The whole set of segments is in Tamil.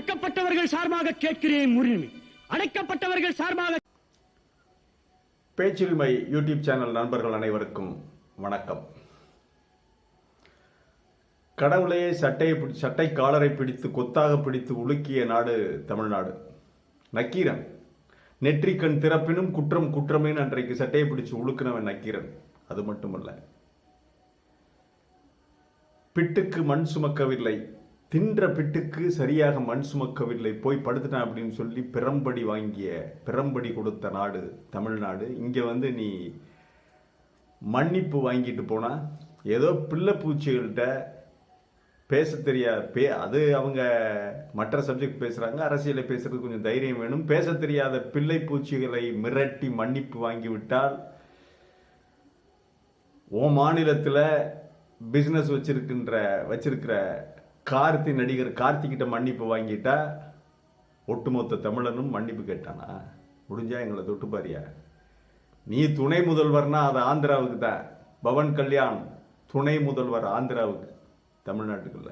ஒடுக்கப்பட்டவர்கள் சார்பாக கேட்கிறேன் உரிமை அடைக்கப்பட்டவர்கள் சார்பாக பேச்சுரிமை யூடியூப் சேனல் நண்பர்கள் அனைவருக்கும் வணக்கம். கடவுளையே சட்டையை பிடி சட்டை காலரை பிடித்து கொத்தாக பிடித்து உலுக்கிய நாடு தமிழ்நாடு. நக்கீரன். நெற்றிக்கண் திறப்பினும் குற்றம் குற்றமேன்னு அன்றைக்கு சட்டையை பிடிச்சு உழுக்கினவன் நக்கீரன். அது மட்டுமல்ல. பிட்டுக்கு மண் சுமக்கவில்லை. தின்ற பிட்டுக்கு சரியாக மண் சுமக்கவில்லை போய் படுத்துட்டேன் அப்படின்னு சொல்லி பிறம்படி வாங்கிய பிறம்படி கொடுத்த நாடு தமிழ்நாடு. இங்கே வந்து நீ மன்னிப்பு வாங்கிட்டு போனா ஏதோ பிள்ளை பூச்சிகள்கிட்ட பேச தெரியா பே அது அவங்க மற்ற சப்ஜெக்ட் பேசுகிறாங்க அரசியலை பேசுறது கொஞ்சம் தைரியம் வேணும். பேச தெரியாத பிள்ளை பூச்சிகளை மிரட்டி மன்னிப்பு வாங்கிவிட்டால் உன் மாநிலத்தில் பிஸ்னஸ் வச்சிருக்கின்ற வச்சிருக்கிற கார்த்தி நடிகர் கார்த்திகிட்ட மன்னிப்பு வாங்கிட்டா ஒட்டுமொத்த தமிழனும் மன்னிப்பு கேட்டானா? முடிஞ்சா எங்களை தொட்டுப்பாரியா நீ துணை முதல்வர்னா அது ஆந்திராவுக்கு தான். பவன் கல்யாண் துணை முதல்வர் ஆந்திராவுக்கு தமிழ்நாட்டுக்குள்ள.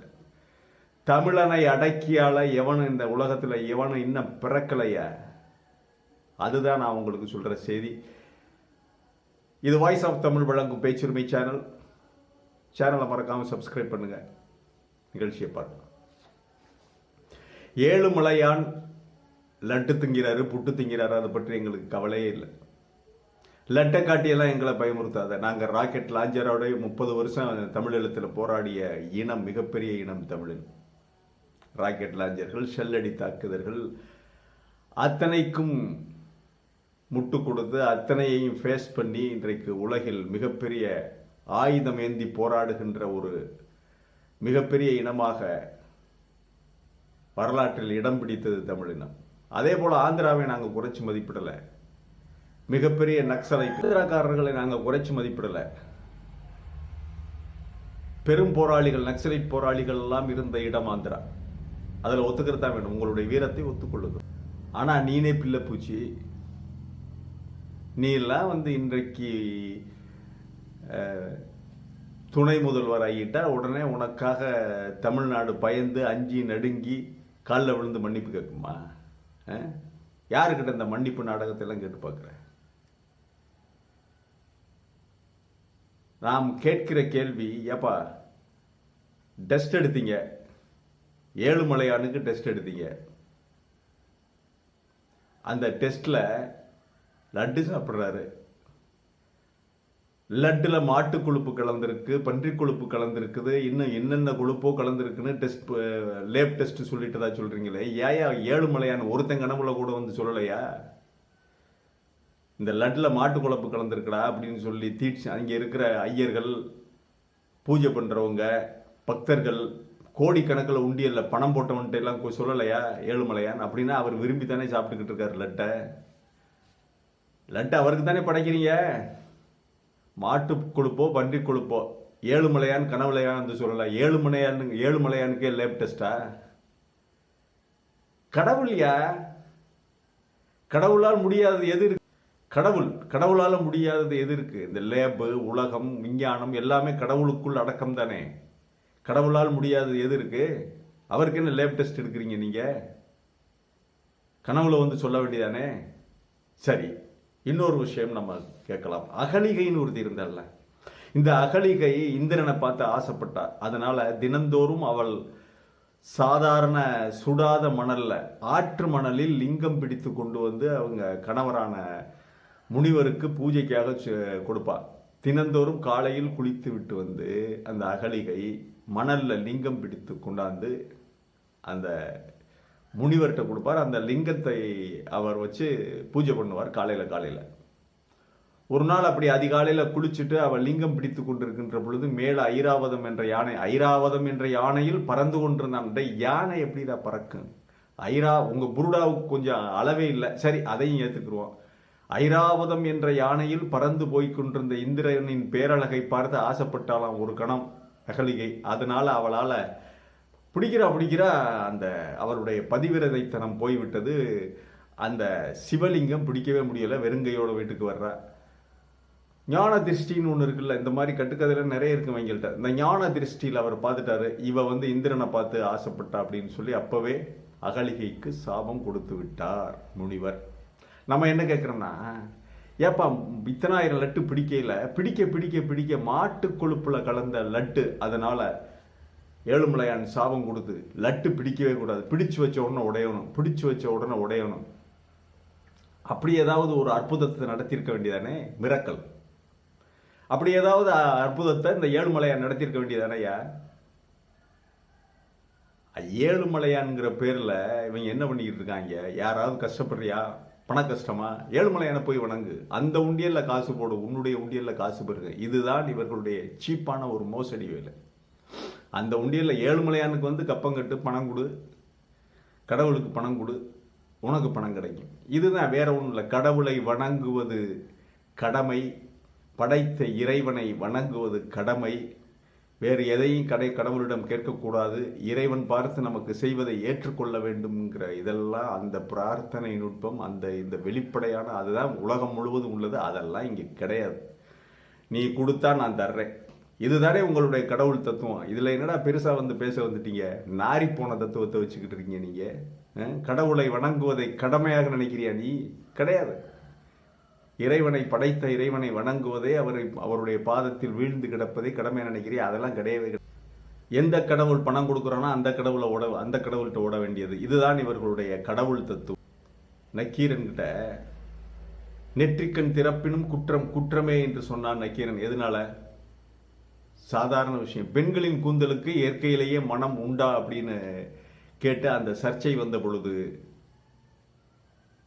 தமிழனை அடக்கியால எவனும் இந்த உலகத்தில் எவனும் இன்னும் பிறக்கலையா? அதுதான் நான் உங்களுக்கு சொல்கிற செய்தி. இது வாய்ஸ் ஆஃப் தமிழ் வழங்கும் பேச்சுரிமை சேனல் சேனலை மறக்காமல் சப்ஸ்கிரைப் பண்ணுங்கள் நிகழ்ச்சியை பார்க்கலாம். ஏழு மலையான் லட்டு திங்கிறாரு புட்டு திங்கிறாரு அதை பற்றி எங்களுக்கு கவலையே இல்லை. லட்டை காட்டியெல்லாம் எங்களை பயமுறுத்தாத. நாங்கள் ராக்கெட் லாஞ்சரோட முப்பது வருஷம் தமிழ் போராடிய இனம் மிகப்பெரிய இனம் தமிழில். ராக்கெட் லாஞ்சர்கள் ஷெல்லடி தாக்குதல்கள் அத்தனைக்கும் முட்டு கொடுத்து அத்தனையையும் ஃபேஸ் பண்ணி இன்றைக்கு உலகில் மிகப்பெரிய ஆயுதம் ஏந்தி போராடுகின்ற ஒரு மிகப்பெரிய இனமாக வரலாற்றில் இடம் பிடித்தது தமிழினம் அதே போல ஆந்திராவை நாங்கள் குறைச்சி மதிப்பிடலை. மிகப்பெரிய நக்சலை ஆந்திராக்காரர்களை நாங்கள் குறைச்சி மதிப்பிடலை. பெரும் போராளிகள் நக்சலைட் போராளிகள் எல்லாம் இருந்த இடம் ஆந்திரா. அதில் ஒத்துக்கிறது தான் வேணும். உங்களுடைய வீரத்தை ஒத்துக்கொள்ளுது ஆனால் நீனே பிள்ளை பூச்சி. நீ எல்லாம் வந்து இன்றைக்கு அஹ், துணை முதல்வர் ஆகிட்டா உடனே உனக்காக தமிழ்நாடு பயந்து அஞ்சி நடுங்கி காலில் விழுந்து மன்னிப்பு கேட்குமா? யாருக்கிட்ட இந்த மன்னிப்பு நாடகத்தெல்லாம் கேட்டு பார்க்குற? நாம் கேட்கிற கேள்வி ஏப்பா டெஸ்ட் எடுத்தீங்க. ஏழுமலையானுக்கு டெஸ்ட் எடுத்தீங்க. அந்த டெஸ்ட்டில் லட்டு சாப்பிட்றாரு. லட்டில் மாட்டு கொழுப்பு கலந்துருக்கு பன்றி கொழுப்பு கலந்துருக்குது இன்னும் என்னென்ன கொழுப்போ கலந்துருக்குன்னு டெஸ்ட் லேப் டெஸ்ட் சொல்லிட்டதா சொல்றீங்களே? ஏயா ஏழுமலையான ஒருத்தன் கனவுல கூட வந்து சொல்லலையா? இந்த லட்டில் மாட்டு கொழுப்பு கலந்துருக்குடா அப்படின்னு சொல்லி தீட்சி அங்கே இருக்கிற ஐயர்கள் பூஜை பண்ணுறவங்க பக்தர்கள் கோடிக்கணக்கில் உண்டியல்ல பணம் போட்டவன்ட்டு எல்லாம் சொல்லலையா? ஏழுமலையான் அப்படின்னா அவர் விரும்பி தானே சாப்பிட்டுக்கிட்டு இருக்காரு லட்டை. லட்டை அவருக்கு தானே படைக்கிறீங்க? மாட்டு கொழுப்போ பன்றி கொழுப்போ ஏழுமலையான் கனவுலையான் வந்து சொல்லலாம் ஏழுமலையான் ஏழுமலையானுக்கே லேப் டெஸ்டா கடவுள்யா கடவுளால் முடியாதது எது இருக்கு? கடவுள் கடவுளால் முடியாதது எது இருக்கு? இந்த லேபு உலகம் விஞ்ஞானம் எல்லாமே கடவுளுக்குள் அடக்கம் தானே. கடவுளால் முடியாதது எது இருக்கு? அவருக்கு என்ன லேப் டெஸ்ட் எடுக்கிறீங்க நீங்க? கனவுல வந்து சொல்ல வேண்டியதானே? சரி. இன்னொரு விஷயம் நம்ம கேட்கலாம். அகலிகைன்னு ஒருத்தி இருந்தால இந்த அகலிகை இந்திரனை பார்த்து ஆசைப்பட்டா. அதனால தினந்தோறும் அவள் சாதாரண சுடாத மணல்ல ஆற்று மணலில் லிங்கம் பிடித்து கொண்டு வந்து அவங்க கணவரான முனிவருக்கு பூஜைக்காக சு- கொடுப்பா. தினந்தோறும் காலையில் குளித்து விட்டு வந்து அந்த அகலிகை மணல்ல லிங்கம் பிடித்து கொண்டாந்து அந்த முனிவர்கிட்ட கொடுப்பார். அந்த லிங்கத்தை அவர் வச்சு பூஜை பண்ணுவார் காலையில் காலையில். ஒரு நாள் அப்படி அதிகாலையில் குளிச்சுட்டு அவள் லிங்கம் பிடித்து கொண்டிருக்கின்ற பொழுது மேலே ஐராவதம் என்ற யானை ஐராவதம் என்ற யானையில் பறந்து கொண்டிருந்தான். டேய், யானை எப்படிடா பறக்கும்? ஐரா உங்கள் புருடாவுக்கு கொஞ்சம் அளவே இல்லை. சரி அதையும் ஏற்றுக்குருவோம் ஐராவதம் என்ற யானையில் பறந்து போய் கொண்டிருந்த இந்திரனின் பேரழகை பார்த்து ஆசைப்பட்டாளாம் ஒரு கணம் அகலிகை. அதனால் அவளால் பிடிக்கிறா பிடிக்கிறா அந்த அவருடைய பதிவிரதைத்தனம் போய்விட்டது. அந்த சிவலிங்கம் பிடிக்கவே முடியலை வெறுங்கையோட வீட்டுக்கு வர்றா. ஞான திருஷ்டின்னு ஒன்று இருக்குல்ல இந்த மாதிரி கட்டுக்கதையில நிறைய இருக்கு இவங்கள்ட்ட. இந்த ஞான திருஷ்டியில் அவர் பார்த்துட்டாரு இவ வந்து இந்திரனை பார்த்து ஆசைப்பட்டா அப்படின்னு சொல்லி அப்பவே அகலிகைக்கு சாபம் கொடுத்து விட்டார் முனிவர். நம்ம என்ன கேட்குறோம்னா ஏப்பா இத்தனாயிரம் லட்டு பிடிக்கல பிடிக்க பிடிக்க பிடிக்க மாட்டு கொழுப்பில் கலந்த லட்டு அதனால ஏழுமலையான் சாபம் கொடுத்து லட்டு பிடிக்கவே கூடாது. பிடிச்சு வச்ச உடனே உடையணும். பிடிச்சு வச்ச உடனே உடையணும். அப்படி ஏதாவது ஒரு அற்புதத்தை நடத்தியிருக்க வேண்டியதானே? மிரக்கல். அப்படி ஏதாவது அற்புதத்தை இந்த ஏழுமலையான் நடத்தியிருக்க வேண்டியதானையா ஏழுமலையான்ங்கிற பேரில் இவங்க என்ன பண்ணிக்கிட்டு இருக்காங்க? யாராவது கஷ்டப்படுறியா? பண கஷ்டமா? ஏழுமலையான போய் வணங்கு. அந்த உண்டியல்ல காசு போடு. உன்னுடைய உண்டியல்ல காசு பெறுங்க இதுதான் இவர்களுடைய சீப்பான ஒரு மோசடி வேலை. அந்த உண்டியலில் ஏழுமலையானுக்கு வந்து கப்பங்கட்டு பணம் கொடு. கடவுளுக்கு பணம் கொடு. உனக்கு பணம் கிடைக்கும். இதுதான் வேற ஒன்றும் இல்லை. கடவுளை வணங்குவது கடமை. படைத்த இறைவனை வணங்குவது கடமை. வேறு எதையும் கடை கடவுளிடம் கேட்கக்கூடாது. இறைவன் பார்த்து நமக்கு செய்வதை ஏற்றுக்கொள்ள வேண்டும்ங்கிற இதெல்லாம் அந்த பிரார்த்தனை நுட்பம் அந்த இந்த வெளிப்படையான அதுதான் உலகம் முழுவதும் உள்ளது. அதெல்லாம் இங்கே கிடையாது. நீ கொடுத்தா நான் தர்றேன். இதுதானே உங்களுடைய கடவுள் தத்துவம். இதில் என்னடா பெருசாக வந்து பேச வந்துட்டீங்க? நாரி போன தத்துவத்தை வச்சுக்கிட்டு இருக்கீங்க நீங்கள் கடவுளை வணங்குவதை கடமையாக நினைக்கிறியா நீ? கிடையாது. இறைவனை படைத்த இறைவனை வணங்குவதே அவரை அவருடைய பாதத்தில் வீழ்ந்து கிடப்பதை கடமையாக நினைக்கிறியா? அதெல்லாம் கிடையவே கிடையாது. எந்த கடவுள் பணம் கொடுக்குறானோ அந்த கடவுளை ஓட அந்த கடவுள்கிட்ட ஓட வேண்டியது. இதுதான் இவர்களுடைய கடவுள் தத்துவம். நக்கீரன் கிட்ட நெற்றிக்கண் திறப்பினும் குற்றம் குற்றமே என்று சொன்னான் நக்கீரன். எதனால? சாதாரண விஷயம். பெண்களின் கூந்தலுக்கு இயற்கையிலேயே மனம் உண்டா அப்படின்னு கேட்டு அந்த சர்ச்சை வந்த பொழுது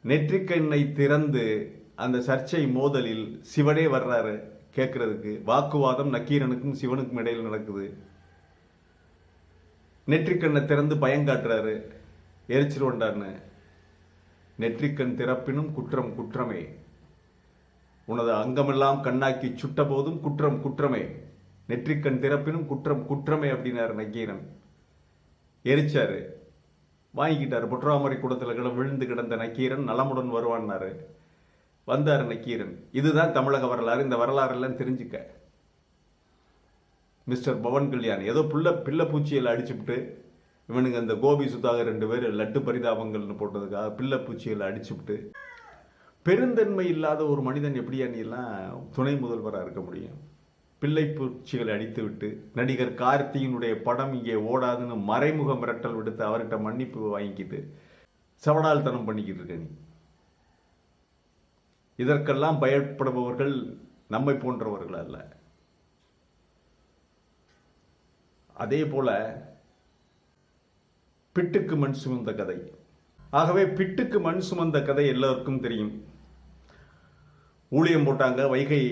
நெற்றிக்கண்ணை திறந்து அந்த சர்ச்சை மோதலில் சிவனே வர்றாரு கேட்கறதுக்கு. வாக்குவாதம் நக்கீரனுக்கும் சிவனுக்கும் இடையில் நடக்குது. நெற்றிக்கண்ணை திறந்து பயங்காட்டுறாரு எரிச்சிருவண்டான்னு நெற்றிக்கண் திறப்பினும் குற்றம் குற்றமே. உனது அங்கமெல்லாம் கண்ணாக்கி சுட்ட போதும் குற்றம் குற்றமே. நெற்றிக்கண் திறப்பினும் குற்றம் குற்றமே அப்படின்னாரு நக்கீரன். எரிச்சாரு. வாங்கிக்கிட்டார். பொற்றாமரை கூடத்தில் கிட விழுந்து கிடந்த நக்கீரன் நலமுடன் வருவான்னாரு. வந்தார் நக்கீரன். இதுதான் தமிழக வரலாறு. இந்த வரலாறு தெரிஞ்சுக்க. மிஸ்டர் பவன் கல்யாண். ஏதோ புள்ள பிள்ளை பூச்சியில் அடிச்சுப்புட்டு இவனுங்க அந்த கோபி சுதாகர் ரெண்டு பேர் லட்டு பரிதாபங்கள்னு போட்டதுக்காக பிள்ளை பூச்சியில் அடிச்சுப்புட்டு பெருந்தன்மை இல்லாத ஒரு மனிதன் எப்படியா நீ எல்லாம் துணை முதல்வராக இருக்க முடியும்? பிள்ளை பூச்சிகளை அடித்துவிட்டு நடிகர் கார்த்தியினுடைய படம் இங்கே ஓடாதுன்னு மறைமுக மிரட்டல் விடுத்து அவர்கிட்ட மன்னிப்பு வாங்கிக்கிட்டு சவடால்தனம் பண்ணிக்கிட்டு இருக்க நீ. இதற்கெல்லாம் பயப்படுபவர்கள் நம்மை போன்றவர்கள் அல்ல. அதே போல பிட்டுக்கு மண் சுமந்த கதை. ஆகவே பிட்டுக்கு மண் சுமந்த கதை எல்லோருக்கும் தெரியும். ஊழியம் போட்டாங்க வைகை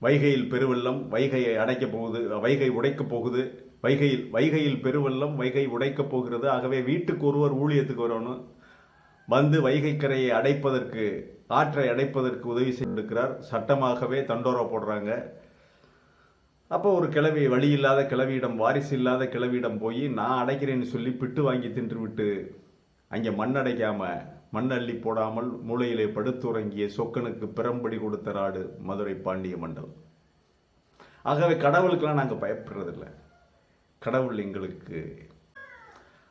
வைகையில் பெருவெள்ளம் வைகையை அடைக்கப் போகுது வைகை உடைக்கப் போகுது. வைகையில் வைகையில் பெருவெள்ளம் வைகை உடைக்கப் போகிறது. ஆகவே வீட்டுக்கு ஒருவர் ஊழியத்துக்கு வரணும். வந்து வைகை கரையை அடைப்பதற்கு ஆற்றை அடைப்பதற்கு உதவி செய்திருக்கிறார். சட்டமாகவே தண்டோரா போடுறாங்க. அப்போ ஒரு கிழவி வழி இல்லாத கிழவியிடம் வாரிசு இல்லாத கிழவியிடம் போய் நான் அடைக்கிறேன்னு சொல்லி பிட்டு வாங்கி தின்று விட்டு அங்கே மண் அடைக்காமல் மண்ணள்ளி போடாமல் மூளையிலே படுத்துறங்கிய சொக்கனுக்கு பிறம்படி கொடுத்த நாடு மதுரை பாண்டிய மண்டலம் ஆகவே கடவுளுக்கெல்லாம் நாங்கள் பயப்படுறதில்ல. கடவுள் எங்களுக்கு.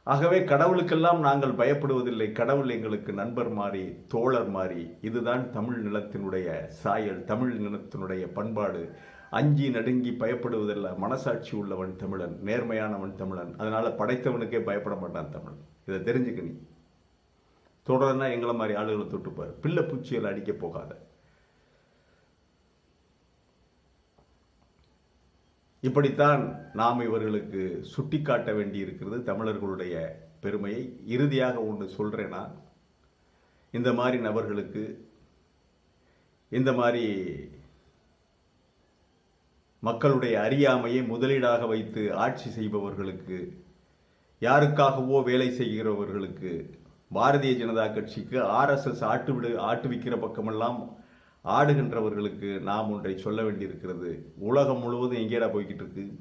ஆகவே கடவுளுக்கெல்லாம் நாங்கள் பயப்படுவதில்லை. கடவுள் எங்களுக்கு நண்பர் மாறி தோழர் மாறி. இதுதான் தமிழ் நிலத்தினுடைய சாயல் தமிழ் நிலத்தினுடைய பண்பாடு. அஞ்சி நடுங்கி பயப்படுவதில்ல. மனசாட்சி உள்ளவன் தமிழன் நேர்மையானவன் தமிழன். அதனால படைத்தவனுக்கே பயப்பட மாட்டான் தமிழன் இதை தெரிஞ்சுக்க நீ. தொடர்னா எங்களை மாதிரி ஆளுகளை தொட்டுப்பார் பிள்ளை பூச்சிகள் அடிக்க போகாத. இப்படித்தான் நாம் இவர்களுக்கு சுட்டிக்காட்ட வேண்டி இருக்கிறது தமிழர்களுடைய பெருமையை. இறுதியாக ஒன்று சொல்கிறேன்னா இந்த மாதிரி நபர்களுக்கு இந்த மாதிரி மக்களுடைய அறியாமையை முதலீடாக வைத்து ஆட்சி செய்பவர்களுக்கு யாருக்காகவோ வேலை செய்கிறவர்களுக்கு பாரதிய ஜனதா கட்சிக்கு ஆர்எஸ்எஸ் ஆட்டு விடு ஆட்டுவிக்கிற பக்கமெல்லாம் ஆடுகின்றவர்களுக்கு நாம் ஒன்றை சொல்ல வேண்டியிருக்கிறது. உலகம் முழுவதும் எங்கேடா போய்கிட்டு இருக்கு?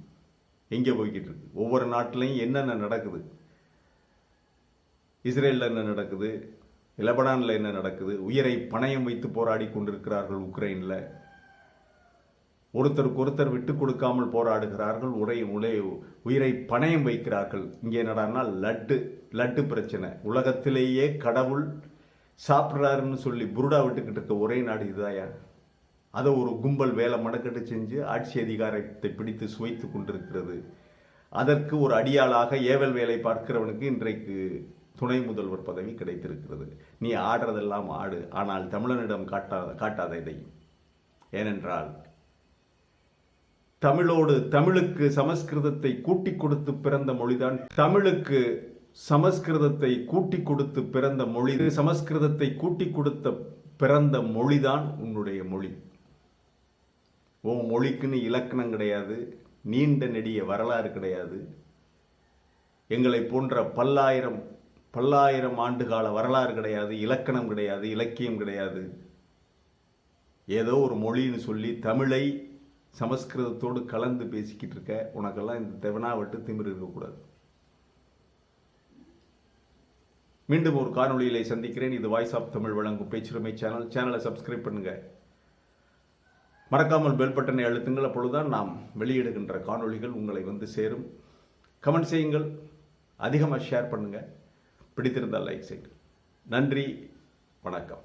எங்கே போய்கிட்டு இருக்கு? ஒவ்வொரு நாட்டிலையும் என்னென்ன நடக்குது? இஸ்ரேலில் என்ன நடக்குது? லெபனானில் என்ன நடக்குது? உயிரை பணயம் வைத்து போராடி கொண்டிருக்கிறார்கள் உக்ரைனில். ஒருத்தருக்கு ஒருத்தர் விட்டு கொடுக்காமல் போராடுகிறார்கள் உரை உலை உயிரை பணயம் வைக்கிறார்கள். இங்கே என்னடான்னா லட்டு லட்டு பிரச்சனை. உலகத்திலேயே கடவுள் சாப்பிட்றாருன்னு சொல்லி புருடா விட்டுக்கிட்டு இருக்க ஒரே நாடு இதுதாயா? அதை ஒரு கும்பல் வேலை மடக்கட்டு செஞ்சு ஆட்சி அதிகாரத்தை பிடித்து சுவைத்து கொண்டிருக்கிறது. அதற்கு ஒரு அடியாளாக ஏவல் வேலை பார்க்கிறவனுக்கு இன்றைக்கு துணை முதல்வர் பதவி கிடைத்திருக்கிறது. நீ ஆடுறதெல்லாம் ஆடு ஆனால் தமிழனிடம் காட்டாத காட்டாத இதை ஏனென்றால் தமிழோடு தமிழுக்கு சமஸ்கிருதத்தை கூட்டி கொடுத்து பிறந்த மொழிதான் தமிழுக்கு சமஸ்கிருதத்தை கூட்டி கொடுத்து பிறந்த மொழி. சமஸ்கிருதத்தை கூட்டி கொடுத்த பிறந்த மொழிதான் உன்னுடைய மொழி. உன் மொழிக்குன்னு இலக்கணம் கிடையாது நீண்ட நெடிய வரலாறு கிடையாது. எங்களை போன்ற பல்லாயிரம் பல்லாயிரம் ஆண்டுகால வரலாறு கிடையாது இலக்கணம் கிடையாது இலக்கியம் கிடையாது. ஏதோ ஒரு மொழின்னு சொல்லி தமிழை சமஸ்கிருதத்தோடு கலந்து பேசிக்கிட்டு இருக்க உனக்கெல்லாம் இந்த தெவனாவட்டு திமிர் இருக்கக்கூடாது. மீண்டும் ஒரு காணொளியிலே சந்திக்கிறேன். இது வாய்ஸ் ஆஃப் தமிழ் வழங்கும் பேச்சுரிமை சேனல் சேனலை சப்ஸ்கிரைப் பண்ணுங்க. மறக்காமல் பெல் பட்டனை அழுத்துங்கள். அப்பொழுதுதான் நாம் வெளியிடுகின்ற காணொளிகள் உங்களை வந்து சேரும். கமெண்ட் செய்யுங்கள். அதிகமாக ஷேர் பண்ணுங்கள் பிடித்திருந்தால் லைக் செய்யுங்கள். நன்றி. வணக்கம்.